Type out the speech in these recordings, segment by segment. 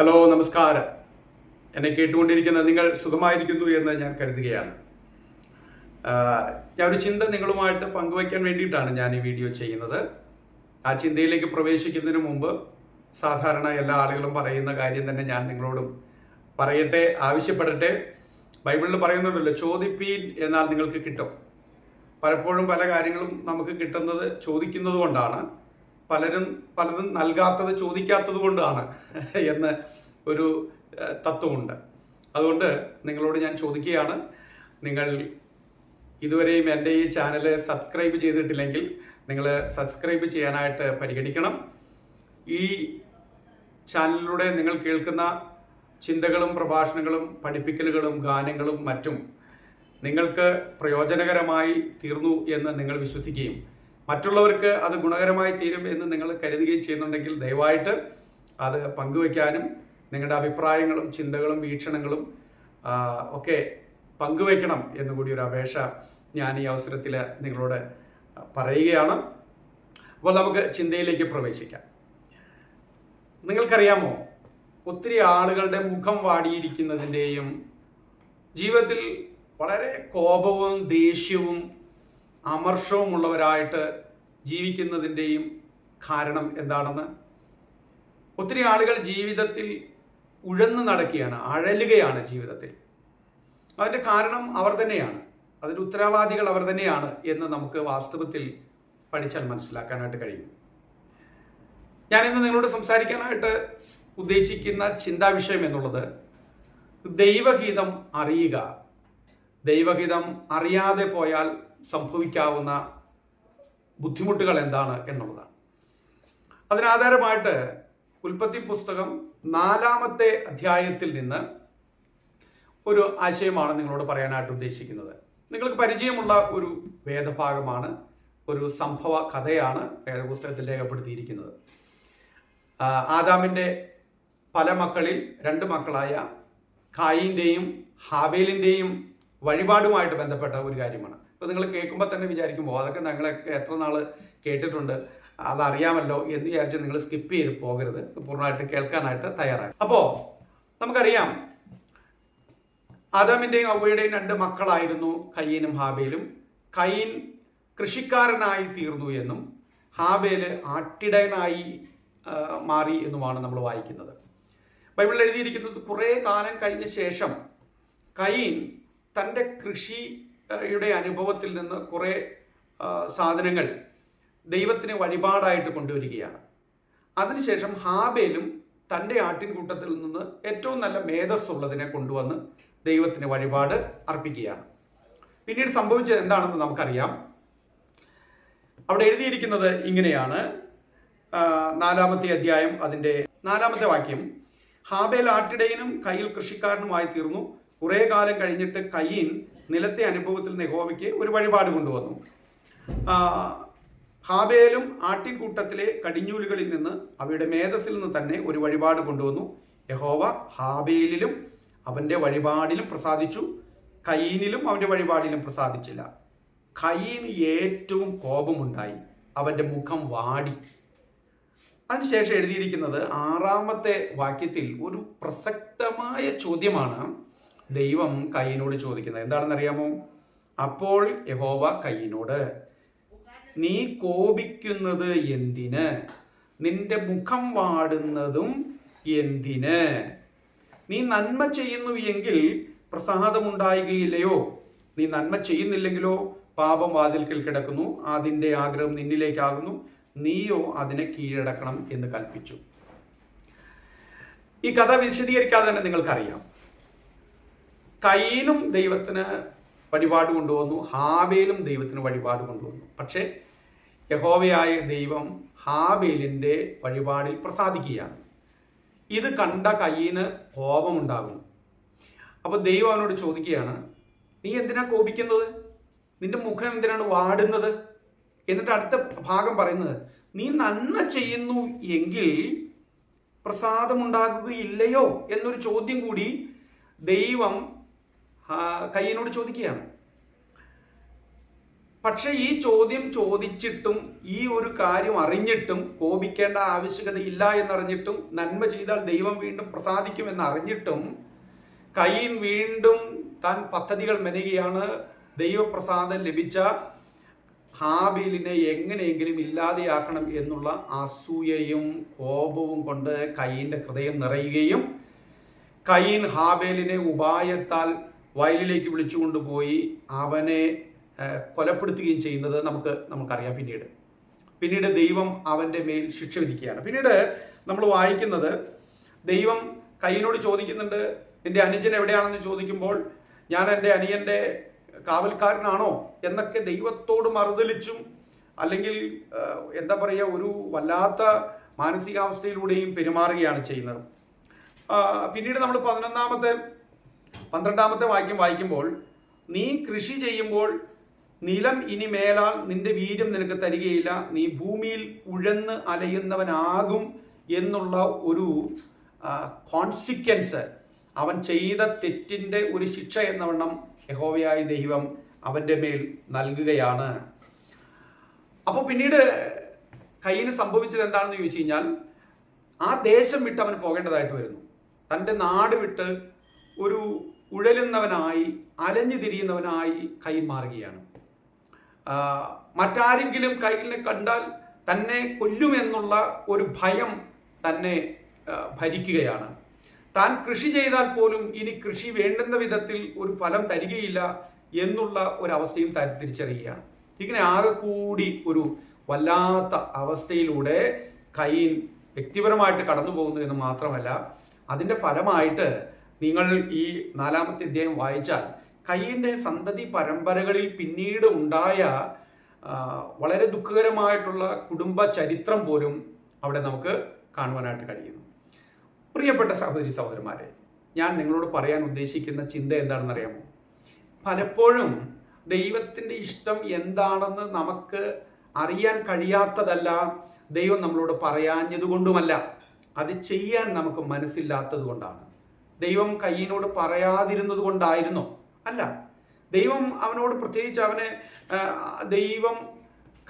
Hello നമസ്കാരം. എന്നെ കേട്ടുകൊണ്ടിരിക്കുന്ന നിങ്ങൾ സുഖമായിരിക്കുന്നു എന്ന് ഞാൻ കരുതുകയാണ്. ഞാൻ ഒരു ചിന്ത നിങ്ങളുമായിട്ട് പങ്കുവയ്ക്കാൻ വേണ്ടിയിട്ടാണ് ഞാൻ ഈ വീഡിയോ ചെയ്യുന്നത്. ആ ചിന്തയിലേക്ക് പ്രവേശിക്കുന്നതിന് മുമ്പ് സാധാരണ എല്ലാ ആളുകളും പറയുന്ന കാര്യം തന്നെ ഞാൻ നിങ്ങളോടും പറയട്ടെ ആവശ്യപ്പെടട്ടെ. ബൈബിളിൽ പറയുന്നുണ്ടല്ലോ ചോദിപ്പീൻ എന്നാൽ നിങ്ങൾക്ക് കിട്ടും. പലപ്പോഴും പല കാര്യങ്ങളും നമുക്ക് കിട്ടുന്നത് ചോദിക്കുന്നത് കൊണ്ടാണ്. പലരും പലതും നൽകാത്തത് ചോദിക്കാത്തത് കൊണ്ടാണ് എന്ന് ഒരു തത്വമുണ്ട്. അതുകൊണ്ട് നിങ്ങളോട് ഞാൻ ചോദിക്കുകയാണ്. നിങ്ങൾ ഇതുവരെയും എന്റെ ഈ ചാനൽ സബ്സ്ക്രൈബ് ചെയ്തിട്ടില്ലെങ്കിൽ നിങ്ങൾ സബ്സ്ക്രൈബ് ചെയ്യാനായിട്ട് പരിഗണിക്കണം. ഈ ചാനലിലൂടെ നിങ്ങൾ കേൾക്കുന്ന ചിന്തകളും പ്രഭാഷണങ്ങളും പഠിപ്പിക്കലുകളും ഗാനങ്ങളും മറ്റും നിങ്ങൾക്ക് പ്രയോജനകരമായി തീർന്നു എന്ന് നിങ്ങൾ വിശ്വസിക്കുകയും മറ്റുള്ളവർക്ക് അത് ഗുണകരമായി തീരും എന്ന് നിങ്ങൾ കരുതുകയും ചെയ്യുന്നുണ്ടെങ്കിൽ ദയവായിട്ട് അത് പങ്കുവയ്ക്കാനും നിങ്ങളുടെ അഭിപ്രായങ്ങളും ചിന്തകളും വീക്ഷണങ്ങളും ഒക്കെ പങ്കുവയ്ക്കണം എന്നുകൂടി ഒരു അപേക്ഷ ഞാൻ ഈ അവസരത്തിൽ നിങ്ങളോട് പറയുകയാണ്. അപ്പോൾ നമുക്ക് ചിന്തയിലേക്ക് പ്രവേശിക്കാം. നിങ്ങൾക്കറിയാമോ ഒത്തിരി ആളുകളുടെ മുഖം വാടിയിരിക്കുന്നതിന്റെയും ജീവിതത്തിൽ വളരെ കോപവും ദേഷ്യവും അമർഷവും ഉള്ളവരായിട്ട് ജീവിക്കുന്നതിന്റെയും കാരണം എന്താണെന്ന് ഒത്തിരി ആളുകൾ ജീവിതത്തിൽ ഉഴന്നു നടക്കുകയാണ് അഴലുകയാണ് ജീവിതത്തിൽ. അതിന്റെ കാരണം അവർ തന്നെയാണ്. അതിന്റെ ഉത്തരവാദികൾ അവർ തന്നെയാണ് എന്ന് നമുക്ക് വാസ്തവത്തിൽ പഠിച്ചാൽ മനസ്സിലാക്കാനായിട്ട് കഴിയും. ഞാനിന്ന് നിങ്ങളോട് സംസാരിക്കാനായിട്ട് ഉദ്ദേശിക്കുന്ന ചിന്താ വിഷയം എന്നുള്ളത് ദൈവഹിതം അറിയുക. ദൈവഹിതം അറിയാതെ പോയാൽ സംഭവിക്കാവുന്ന ബുദ്ധിമുട്ടുകൾ എന്താണ് എന്നുള്ളതാണ്. അതിനാധാരമായിട്ട് ഉൽപ്പത്തി പുസ്തകം നാലാമത്തെ അധ്യായത്തിൽ നിന്ന് ഒരു ആശയമാണ് നിങ്ങളോട് പറയാനായിട്ട് ഉദ്ദേശിക്കുന്നത്. നിങ്ങൾക്ക് പരിചയമുള്ള ഒരു വേദഭാഗമാണ് ഒരു സംഭവ കഥയാണ് വേദപുസ്തകത്തിൽ രേഖപ്പെടുത്തിയിരിക്കുന്നത്. ആദാമിന്റെ പല മക്കളിൽ രണ്ട് മക്കളായ കായിന്റെയും ഹാബേലിന്റെയും വഴിപാടുമായിട്ട് ബന്ധപ്പെട്ട ഒരു കാര്യമാണ്. ഇപ്പോൾ നിങ്ങൾ കേൾക്കുമ്പോൾ തന്നെ വിചാരിക്കുമ്പോൾ അതൊക്കെ ഞങ്ങളൊക്കെ എത്ര നാൾ കേട്ടിട്ടുണ്ട്. അതറിയാമല്ലോ എന്ന് വിചാരിച്ച് നിങ്ങൾ സ്കിപ്പ് ചെയ്ത് പോകരുത്. പൂർണമായിട്ട് കേൾക്കാനായിട്ട് തയ്യാറായി. അപ്പോൾ നമുക്കറിയാം ആദാമിന്റെയും അവയുടെയും രണ്ട് മക്കളായിരുന്നു കയ്യനും ഹാബേലും. കയ്യൻ കൃഷിക്കാരനായി തീർന്നു എന്നും ഹാബേൽ ആട്ടിടയനായി മാറി എന്നുമാണ് നമ്മൾ വായിക്കുന്നത്. ബൈബിളിൽ എഴുതിയിരിക്കുന്നത് കുറേ കാലം കഴിഞ്ഞ ശേഷം കയ്യൻ തന്റെ കൃഷിയുടെ അനുഭവത്തിൽ നിന്ന് കുറേ സാധനങ്ങൾ ദൈവത്തിന് വഴിപാടായിട്ട് കൊണ്ടുവരികയാണ്. അതിനുശേഷം ഹാബേലും തന്റെ ആട്ടിൻകൂട്ടത്തിൽ നിന്ന് ഏറ്റവും നല്ല മേധസ്സുള്ളതിനെ കൊണ്ടുവന്ന് ദൈവത്തിന് വഴിപാട് അർപ്പിക്കുകയാണ്. പിന്നീട് സംഭവിച്ചത് എന്താണെന്ന് നമുക്കറിയാം. അവിടെ എഴുതിയിരിക്കുന്നത് ഇങ്ങനെയാണ്. നാലാമത്തെ അധ്യായം അതിന്റെ നാലാമത്തെ വാക്യം. ഹാബേൽ ആട്ടിടയനും കയ്യിൽ കൃഷിക്കാരനുമായി തീർന്നു. കുറേ കാലം കഴിഞ്ഞിട്ട് കയ്യൻ നിലത്തെ അനുഭവത്തിൽ നെഹോവയ്ക്ക് ഒരു വഴിപാട് കൊണ്ടുവന്നു. ഹാബേലും ആട്ടിൻകൂട്ടത്തിലെ കടിഞ്ഞൂലുകളിൽ നിന്ന് അവയുടെ മേധസ്സിൽ നിന്ന് തന്നെ ഒരു വഴിപാട് കൊണ്ടുവന്നു. യഹോവ ഹാബേലിലും അവന്റെ വഴിപാടിലും പ്രസാദിച്ചു. കയ്യനിലും അവന്റെ വഴിപാടിലും പ്രസാദിച്ചില്ല. കയ്യന് ഏറ്റവും കോപമുണ്ടായി. അവന്റെ മുഖം വാടി. അതിനുശേഷം എഴുതിയിരിക്കുന്നത് ആറാമത്തെ വാക്യത്തിൽ ഒരു പ്രസക്തമായ ചോദ്യമാണ്. ദൈവം കയ്യനോട് ചോദിക്കുന്നത്. എന്താണെന്ന് അറിയാമോ അപ്പോൾ യഹോവ കയ്യനോട് നീ കോപിക്കുന്നത് എന്തിന്? നിന്റെ മുഖം വാടുന്നതും എന്തിന്? നീ നന്മ ചെയ്യുന്നു എങ്കിൽ പ്രസാദമുണ്ടാകുകയില്ലയോ? നീ നന്മ ചെയ്യുന്നില്ലെങ്കിലോ? പാപം വാതിൽക്കൽ കിടക്കുന്നു. അതിന്റെ ആഗ്രഹം നിന്നിലേക്കാകുന്നു. നീയോ അതിനെ കീഴടക്കണം എന്ന് കൽപ്പിച്ചു. ഈ കഥ വിശദീകരിക്കാതെ തന്നെ നിങ്ങൾക്കറിയാം. കയ്യനും ദൈവത്തിന് വഴിപാട് കൊണ്ടുവന്നു ഹാബേലും ദൈവത്തിന് വഴിപാട് കൊണ്ടുവന്നു. പക്ഷേ യഹോവയായ ദൈവം ഹാബേലിന്റെ വഴിപാടിൽ പ്രസാദിക്കുകയാണ്. ഇത് കണ്ട കയ്യിന് കോപമുണ്ടാകുന്നു. അപ്പോൾ ദൈവം അവനോട് ചോദിക്കുകയാണ് നീ എന്തിനാ കോപിക്കുന്നത്? നിന്റെ മുഖം എന്തിനാണ് വാടുന്നത്? എന്നിട്ട് അടുത്ത ഭാഗം പറയുന്നത് നീ നന്മ ചെയ്യുന്നു എങ്കിൽ പ്രസാദമുണ്ടാകുകയില്ലയോ? എന്നൊരു ചോദ്യം കൂടി ദൈവം കയ്യനോട് ചോദിക്കുകയാണ്. പക്ഷെ ഈ ചോദ്യം ചോദിച്ചിട്ടും ഈ ഒരു കാര്യം അറിഞ്ഞിട്ടും കോപിക്കേണ്ട ആവശ്യകത ഇല്ല എന്നറിഞ്ഞിട്ടും നന്മ ചെയ്താൽ ദൈവം വീണ്ടും പ്രസാദിക്കും എന്നറിഞ്ഞിട്ടും കയ്യൻ വീണ്ടും താൻ പദ്ധതികൾ മെനയുകയാണ്. ദൈവപ്രസാദം ലഭിച്ച ഹാബീലിനെ എങ്ങനെയെങ്കിലും ഇല്ലാതെയാക്കണം എന്നുള്ള അസൂയയും കോപവും കൊണ്ട് കയ്യിന്റെ ഹൃദയം നിറയുകയും കയ്യൻ ഹാബേലിനെ ഉപായത്താൽ വയലിലേക്ക് വിളിച്ചുകൊണ്ടുപോയി അവനെ കൊലപ്പെടുത്തുകയും ചെയ്യുന്നത് നമുക്ക് നമുക്കറിയാം പിന്നീട്. പിന്നീട് ദൈവം അവന്റെ മേൽ ശിക്ഷ വിധിക്കുകയാണ്. പിന്നീട് നമ്മൾ വായിക്കുന്നത് ദൈവം കയ്യനോട് ചോദിക്കുന്നുണ്ട് എന്റെ അനുജൻ എവിടെയാണെന്ന് ചോദിക്കുമ്പോൾ ഞാൻ എന്റെ അനിയന്റെ കാവൽക്കാരനാണോ? എന്നൊക്കെ ദൈവത്തോട് മറുതലിച്ചും അല്ലെങ്കിൽ എന്താ പറയുക ഒരു വല്ലാത്ത മാനസികാവസ്ഥയിലൂടെയും പെരുമാറുകയാണ് ചെയ്യുന്നത്. പിന്നീട് നമ്മൾ പതിനൊന്നാമത്തെ പന്ത്രണ്ടാമത്തെ വാക്യം വായിക്കുമ്പോൾ നീ കൃഷി ചെയ്യുമ്പോൾ നിലം ഇനി മേലാൽ നിന്റെ വീര്യം നിനക്ക് തരികയില്ല. നീ ഭൂമിയിൽ ഉഴന്ന് അലയുന്നവനാകും എന്നുള്ള ഒരു കോൺസിക്വൻസ് അവൻ ചെയ്ത തെറ്റിന്റെ ഒരു ശിക്ഷ എന്നവണ്ണം യഹോവയായ ദൈവം അവന്റെ മേൽ നൽകുകയാണ്. അപ്പോൾ പിന്നീട് കയ്യിന് സംഭവിച്ചത് എന്താണെന്ന് ചോദിച്ചു കഴിഞ്ഞാൽ ആ ദേശം വിട്ട് അവന് പോകേണ്ടതായിട്ട് വരുന്നു. തന്റെ നാട് വിട്ട് ഒരു ഉഴലുന്നവനായി അലഞ്ഞു തിരിയുന്നവനായി കൈമാറുകയാണ് മറ്റാരെങ്കിലും കയ്യിനെ കണ്ടാൽ തന്നെ കൊല്ലുമെന്നുള്ള ഒരു ഭയം തന്നെ ഭരിക്കുകയാണ്. താൻ കൃഷി ചെയ്താൽ പോലും ഇനി കൃഷി വേണ്ടുന്ന വിധത്തിൽ ഒരു ഫലം തരികയില്ല എന്നുള്ള ഒരവസ്ഥയും താൻ തിരിച്ചറിയുകയാണ്. ഇങ്ങനെ ആകെ കൂടി ഒരു വല്ലാത്ത അവസ്ഥയിലൂടെ കൈൻ വ്യക്തിപരമായിട്ട് കടന്നു പോകുന്നു എന്ന് മാത്രമല്ല അതിന്റെ ഫലമായിട്ട് നിങ്ങൾ ഈ നാലാമത്തെ അധ്യായം വായിച്ചാൽ കയ്യന്റെ സന്തതി പരമ്പരകളിൽ പിന്നീട് ഉണ്ടായ വളരെ ദുഃഖകരമായിട്ടുള്ള കുടുംബ ചരിത്രം പോലും അവിടെ നമുക്ക് കാണുവാനായിട്ട് കഴിയുന്നു. പ്രിയപ്പെട്ട സഹോദരി സഹോദരന്മാരെ ഞാൻ നിങ്ങളോട് പറയാൻ ഉദ്ദേശിക്കുന്ന ചിന്ത എന്താണെന്ന് അറിയാമോ പലപ്പോഴും ദൈവത്തിന്റെ ഇഷ്ടം എന്താണെന്ന് നമുക്ക് അറിയാൻ കഴിയാത്തതല്ല ദൈവം നമ്മളോട് പറയാഞ്ഞതുകൊണ്ടുമല്ല. അത് ചെയ്യാൻ നമുക്ക് മനസ്സില്ലാത്തത് കൊണ്ടാണ് ദൈവം കയ്യിനോട് പറയാതിരുന്നത് കൊണ്ടായിരുന്നോ. അല്ല ദൈവം അവനോട് പ്രത്യേകിച്ച് അവനെ ദൈവം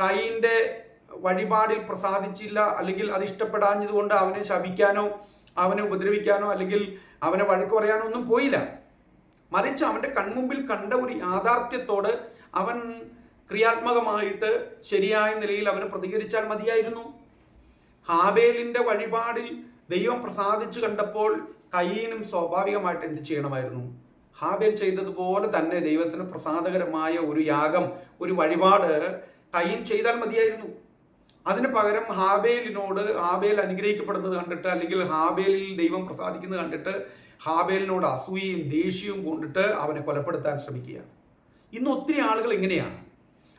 കൈയിന്റെ വഴിപാടിൽ പ്രസാദിച്ചില്ല അല്ലെങ്കിൽ അത് ഇഷ്ടപ്പെടാഞ്ഞത് കൊണ്ട് അവനെ ശപിക്കാനോ അവനെ ഉപദ്രവിക്കാനോ അല്ലെങ്കിൽ അവനെ വഴക്ക് പറയാനോ ഒന്നും പോയില്ല. മറിച്ച് അവന്റെ കൺമുമ്പിൽ കണ്ട ഒരു യാഥാർത്ഥ്യത്തോട് അവൻ ക്രിയാത്മകമായിട്ട് ശരിയായ നിലയിൽ അവന് പ്രതികരിച്ചാൽ മതിയായിരുന്നു. ഹാബേലിന്റെ വഴിപാടിൽ ദൈവം പ്രസാദിച്ചു കണ്ടപ്പോൾ കയ്യനും സ്വാഭാവികമായിട്ട് എന്ത് ചെയ്യണമായിരുന്നു? ഹാബേൽ ചെയ്തതുപോലെ തന്നെ ദൈവത്തിന് പ്രസാദകരമായ ഒരു യാഗം ഒരു വഴിപാട് കയ്യൻ ചെയ്താൽ മതിയായിരുന്നു. അതിന് പകരം ഹാബേലിനോട് ഹാബേൽ അനുഗ്രഹിക്കപ്പെടുന്നത് കണ്ടിട്ട് അല്ലെങ്കിൽ ഹാബേലിൽ ദൈവം പ്രസാദിക്കുന്നത് കണ്ടിട്ട് ഹാബേലിനോട് അസൂയയും ദേഷ്യവും കൊണ്ടിട്ട് അവനെ കൊലപ്പെടുത്താൻ ശ്രമിക്കുകയാണ്. ഇന്ന് ഒത്തിരി ആളുകൾ ഇങ്ങനെയാണ്.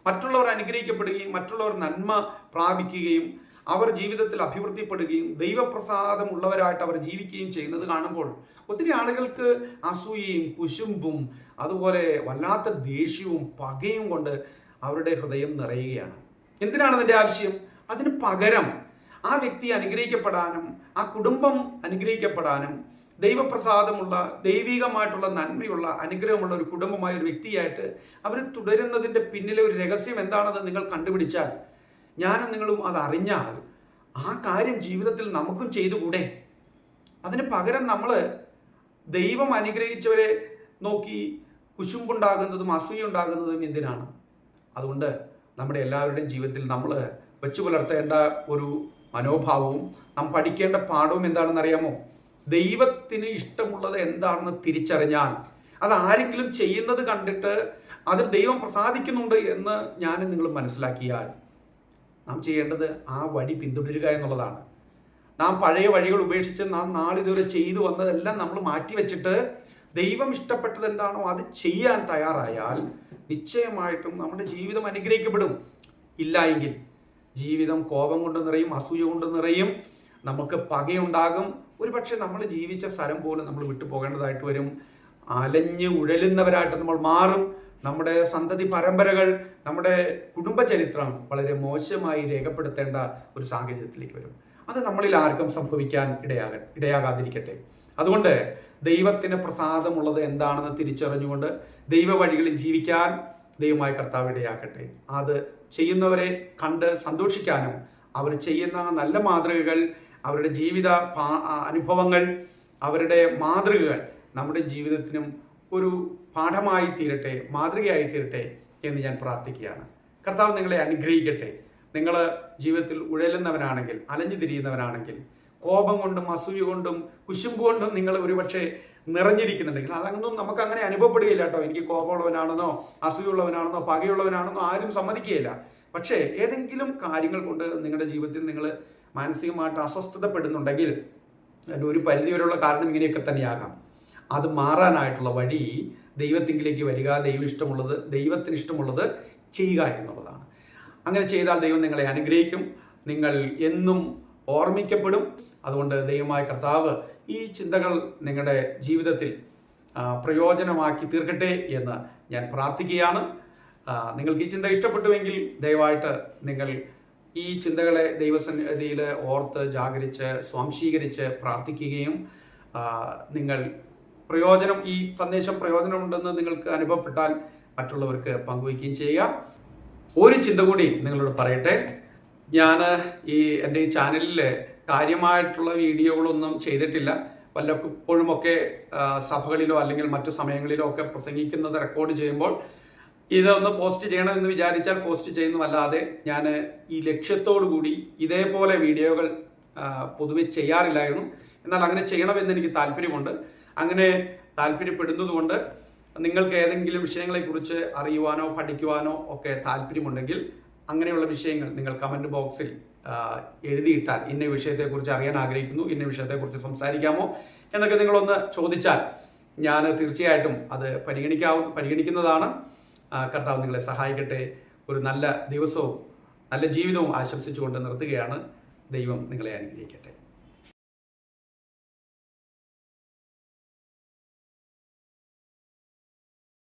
മറ്റുള്ളവർ അനുഗ്രഹിക്കപ്പെടുകയും മറ്റുള്ളവർ നന്മ പ്രാപിക്കുകയും അവർ ജീവിതത്തിൽ അഭിവൃദ്ധിപ്പെടുകയും ദൈവപ്രസാദമുള്ളവരായിട്ട് അവർ ജീവിക്കുകയും ചെയ്യുന്നത് കാണുമ്പോൾ ഒത്തിരി ആളുകൾക്ക് അസൂയയും കുശുമ്പും അതുപോലെ വല്ലാത്ത ദേഷ്യവും പകയും കൊണ്ട് അവരുടെ ഹൃദയം നിറയുകയാണ്. എന്തിനാണ് അതിന്റെ ആവശ്യം? അതിന് പകരം ആ വ്യക്തി അനുഗ്രഹിക്കപ്പെടാനും ആ കുടുംബം അനുഗ്രഹിക്കപ്പെടാനും ദൈവപ്രസാദമുള്ള ദൈവികമായിട്ടുള്ള നന്മയുള്ള അനുഗ്രഹമുള്ള ഒരു കുടുംബമായ ഒരു വ്യക്തിയായിട്ട് അവർ തുടരുന്നതിന്റെ പിന്നിലെ ഒരു രഹസ്യം എന്താണെന്ന് നിങ്ങൾ കണ്ടുപിടിച്ചാൽ ഞാനും നിങ്ങളും അത് അറിഞ്ഞാൽ ആ കാര്യം ജീവിതത്തിൽ നമുക്കും ചെയ്തുകൂടെ? അതിന് പകരം നമ്മൾ ദൈവം അനുഗ്രഹിച്ചവരെ നോക്കി കുശുമ്പുണ്ടാകുന്നതും അസൂയുണ്ടാകുന്നതും എന്തിനാണ്? അതുകൊണ്ട് നമ്മുടെ എല്ലാവരുടെയും ജീവിതത്തിൽ നമ്മൾ വെച്ചു പുലർത്തേണ്ട ഒരു മനോഭാവവും നാം പഠിക്കേണ്ട പാഠവും എന്താണെന്ന് അറിയാമോ ദൈവത്തിന് ഇഷ്ടമുള്ളത് എന്താണെന്ന് തിരിച്ചറിഞ്ഞാൽ അത് ആരെങ്കിലും ചെയ്യുന്നത് കണ്ടിട്ട് അതിൽ ദൈവം പ്രസാദിക്കുന്നുണ്ട് എന്ന് ഞാനും നിങ്ങൾ മനസ്സിലാക്കിയാൽ നാം ചെയ്യേണ്ടത് ആ വഴി പിന്തുടരുക എന്നുള്ളതാണ്. നാം പഴയ വഴികൾ ഉപേക്ഷിച്ച് നാം നാളിതുവരെ ചെയ്തു വന്നതെല്ലാം നമ്മൾ മാറ്റിവെച്ചിട്ട് ദൈവം ഇഷ്ടപ്പെട്ടത് എന്താണോ അത് ചെയ്യാൻ തയ്യാറായാൽ നിശ്ചയമായിട്ടും നമ്മുടെ ജീവിതം അനുഗ്രഹിക്കപ്പെടും. ഇല്ല എങ്കിൽ ജീവിതം കോപം കൊണ്ട് നിറയും അസൂയ കൊണ്ട് നിറയും നമുക്ക് പകയുണ്ടാകും. ഒരു പക്ഷേ നമ്മൾ ജീവിച്ച സ്ഥലം പോലും നമ്മൾ വിട്ടു പോകേണ്ടതായിട്ട് വരും. അലഞ്ഞ് ഉഴലുന്നവരായിട്ട് നമ്മൾ മാറും. നമ്മുടെ സന്തതി പരമ്പരകൾ നമ്മുടെ കുടുംബചരിത്രം വളരെ മോശമായി രേഖപ്പെടുത്തേണ്ട ഒരു സാഹചര്യത്തിലേക്ക് വരും. അത് നമ്മളിൽ ആർക്കും സംഭവിക്കാൻ ഇടയാക ഇടയാകാതിരിക്കട്ടെ. അതുകൊണ്ട് ദൈവത്തിന് പ്രസാദമുള്ളത് എന്താണെന്ന് തിരിച്ചറിഞ്ഞുകൊണ്ട് ദൈവ വഴികളിൽ ജീവിക്കാൻ ദൈവമായ കർത്താവ് ഇടയാക്കട്ടെ. അത് ചെയ്യുന്നവരെ കണ്ട് സന്തോഷിക്കാനും അവർ ചെയ്യുന്ന നല്ല മാതൃകകൾ അവരുടെ ജീവിത അനുഭവങ്ങൾ അവരുടെ മാതൃകകൾ നമ്മുടെ ജീവിതത്തിനും ഒരു പാഠമായി തീരട്ടെ മാതൃകയായി തീരട്ടെ എന്ന് ഞാൻ പ്രാർത്ഥിക്കുകയാണ്. കർത്താവ് നിങ്ങളെ അനുഗ്രഹിക്കട്ടെ. നിങ്ങൾ ജീവിതത്തിൽ ഉഴലുന്നവരാണെങ്കിൽ അലഞ്ഞു തിരിയുന്നവനാണെങ്കിൽ കോപം കൊണ്ടും അസൂയ കൊണ്ടും കുശുമ്പ് കൊണ്ടും നിങ്ങൾ ഒരുപക്ഷെ നിറഞ്ഞിരിക്കുന്നുണ്ടെങ്കിൽ അതൊന്നും നമുക്ക് അങ്ങനെ അനുഭവപ്പെടുകയില്ല കേട്ടോ. എനിക്ക് കോപമുള്ളവനാണെന്നോ അസൂയുള്ളവനാണെന്നോ പകയുള്ളവനാണെന്നോ ആരും സമ്മതിക്കുകയില്ല. പക്ഷേ ഏതെങ്കിലും കാര്യങ്ങൾ കൊണ്ട് നിങ്ങളുടെ ജീവിതത്തിൽ നിങ്ങൾ മാനസികമായിട്ട് അസ്വസ്ഥതപ്പെടുന്നുണ്ടെങ്കിൽ ഒരു പരിധിവരെയുള്ള കാരണം ഇങ്ങനെയൊക്കെ തന്നെയാകാം. അത് മാറാനായിട്ടുള്ള വഴി ദൈവത്തിങ്കിലേക്ക് വരിക ദൈവം ഇഷ്ടമുള്ളത് ദൈവത്തിന് ഇഷ്ടമുള്ളത് ചെയ്യുക എന്നുള്ളതാണ്. അങ്ങനെ ചെയ്താൽ ദൈവം നിങ്ങളെ അനുഗ്രഹിക്കും. നിങ്ങൾ എന്നും ഓർമ്മിക്കപ്പെടും. അതുകൊണ്ട് ദൈവമായ കർത്താവ് ഈ ചിന്തകൾ നിങ്ങളുടെ ജീവിതത്തിൽ പ്രയോജനമാക്കി തീർക്കട്ടെ എന്ന് ഞാൻ പ്രാർത്ഥിക്കുകയാണ്. നിങ്ങൾക്ക് ഈ ചിന്ത ഇഷ്ടപ്പെട്ടുവെങ്കിൽ ദയവായിട്ട് നിങ്ങൾ ഈ ചിന്തകളെ ദൈവസന്നിധിയിൽ ഓർത്ത് ജാഗരിച്ച് സ്വാംശീകരിച്ച് പ്രാർത്ഥിക്കുകയും നിങ്ങൾ പ്രയോജനം ഈ സന്ദേശം പ്രയോജനമുണ്ടെന്ന് നിങ്ങൾക്ക് അനുഭവപ്പെട്ടാൽ മറ്റുള്ളവർക്ക് പങ്കുവയ്ക്കുകയും ചെയ്യുക. ഒരു ചിന്ത കൂടി നിങ്ങളോട് പറയട്ടെ. ഞാൻ ഈ എന്റെ ഈ ചാനലിൽ കാര്യമായിട്ടുള്ള വീഡിയോകളൊന്നും ചെയ്തിട്ടില്ല. വല്ലപ്പോഴുമൊക്കെ സഭകളിലോ അല്ലെങ്കിൽ മറ്റു സമയങ്ങളിലോ ഒക്കെ പ്രസംഗിക്കുന്നത് റെക്കോർഡ് ചെയ്യുമ്പോൾ ഇതൊന്ന് പോസ്റ്റ് ചെയ്യണമെന്ന് വിചാരിച്ചാൽ പോസ്റ്റ് ചെയ്യുന്നതല്ലാതെ ഞാൻ ഈ ലക്ഷ്യത്തോടു കൂടി ഇതേപോലെ വീഡിയോകൾ പൊതുവെ ചെയ്യാറില്ലായിരുന്നു. എന്നാൽ അങ്ങനെ ചെയ്യണമെന്ന് എനിക്ക് താല്പര്യമുണ്ട്. അങ്ങനെ താല്പര്യപ്പെടുന്നതുകൊണ്ട് നിങ്ങൾക്ക് ഏതെങ്കിലും വിഷയങ്ങളെക്കുറിച്ച് അറിയുവാനോ പഠിക്കുവാനോ ഒക്കെ താല്പര്യമുണ്ടെങ്കിൽ അങ്ങനെയുള്ള വിഷയങ്ങൾ നിങ്ങൾ കമന്റ് ബോക്സിൽ എഴുതിയിട്ടാൽ ഇന്ന വിഷയത്തെക്കുറിച്ച് അറിയാൻ ആഗ്രഹിക്കുന്നു ഇന്ന വിഷയത്തെക്കുറിച്ച് സംസാരിക്കാമോ എന്നൊക്കെ നിങ്ങളൊന്ന് ചോദിച്ചാൽ ഞാൻ തീർച്ചയായിട്ടും അത് പരിഗണിക്കാവുന്ന പരിഗണിക്കുന്നതാണ്. കർത്താവ് നിങ്ങളെ സഹായിക്കട്ടെ. ഒരു നല്ല ദിവസവും നല്ല ജീവിതവും ആശംസിച്ചുകൊണ്ട് നിർത്തുകയാണ്. ദൈവം നിങ്ങളെ അനുഗ്രഹിക്കട്ടെ.